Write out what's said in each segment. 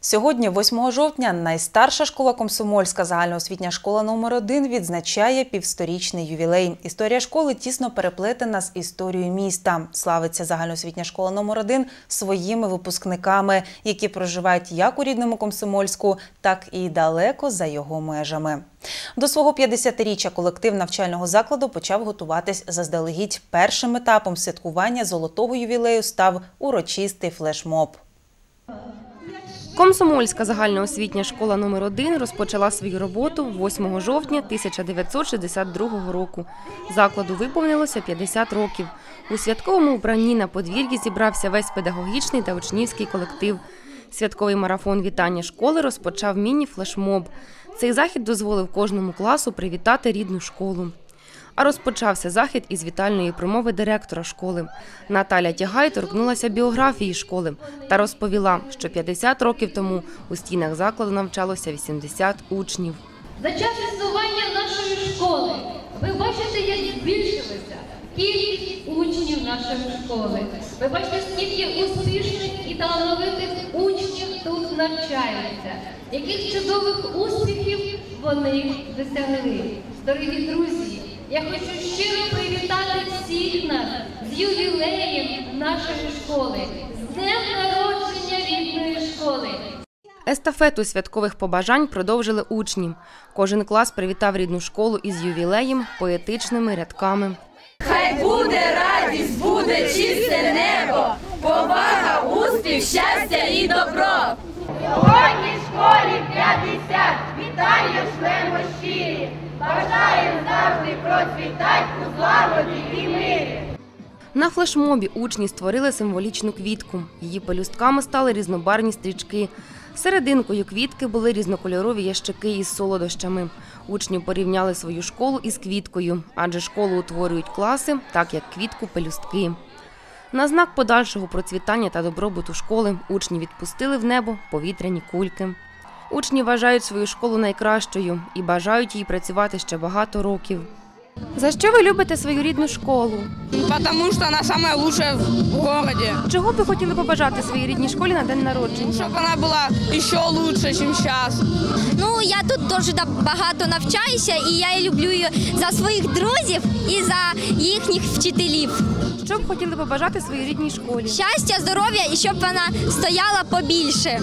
Сьогодні, 8 жовтня, найстарша школа Комсомольська загальноосвітня школа номер 1 відзначає півсторічний ювілей. Історія школи тісно переплетена з історією міста. Славиться загальноосвітня школа номер 1 своїми випускниками, які проживають як у рідному Комсомольську, так і далеко за його межами. До свого 50-річчя колектив навчального закладу почав готуватись заздалегідь. Першим етапом святкування золотого ювілею став урочистий флешмоб. Комсомольська загальноосвітня школа номер 1 розпочала свою роботу 8 жовтня 1962 року. Закладу виповнилося 50 років. У святковому убранні на подвір'ї зібрався весь педагогічний та учнівський колектив. Святковий марафон вітання школи розпочав міні-флешмоб. Цей захід дозволив кожному класу привітати рідну школу. А розпочався захід із вітальної промови директора школи. Наталя Тягай торкнулася біографії школи та розповіла, що 50 років тому у стінах закладу навчалося 80 учнів. За час існування нашої школи ви бачите, як збільшилася кількість учнів нашої школи. Ви бачите, скільки успішних і талановитих учнів тут навчаються, яких чудових успіхів вони досягли. Дорогі друзі, я хочу щиро привітати всіх нас з ювілеєм нашої школи, з днем народження рідної школи. Естафету святкових побажань продовжили учні. Кожен клас привітав рідну школу із ювілеєм поетичними рядками. Хай буде радість, буде чисте небо, повага, успіх, щастя і добро. Сьогодні школі 50, вітання шлемо щирі, бажаємо завжди процвітать у злагоді і мирі. На флешмобі учні створили символічну квітку. Її пелюстками стали різнобарні стрічки. Серединкою квітки були різнокольорові ящики із солодощами. Учні порівняли свою школу із квіткою, адже школу утворюють класи, так як квітку пелюстки. На знак подальшого процвітання та добробуту школи учні відпустили в небо повітряні кульки. Учні вважають свою школу найкращою і бажають їй працювати ще багато років. За що ви любите свою рідну школу? Потому что она самая лучшая в городе. Чого б ви хотіли побажати своїй рідній школі на день народження? Чтобы она была еще лучше, чем сейчас. Ну я тут дуже багато навчаюся, і я люблю її за своїх друзів і за їхніх вчителів. Що б хотіли побажати своїй рідній школі? Щастя, здоров'я і щоб вона стояла побільше,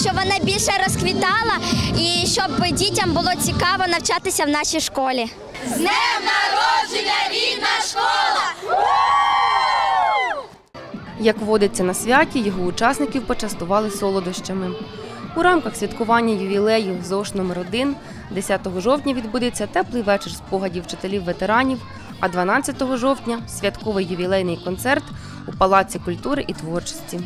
щоб вона більше розквітала і щоб дітям було цікаво навчатися в нашій школі. З народження рідна школа! Як водиться на святі, його учасників почастували солодощами. У рамках святкування ювілею ЗОШ номер 1 10 жовтня відбудеться теплий вечір спогадів вчителів ветеранів, а 12 жовтня святковий ювілейний концерт у Палаці культури і творчості.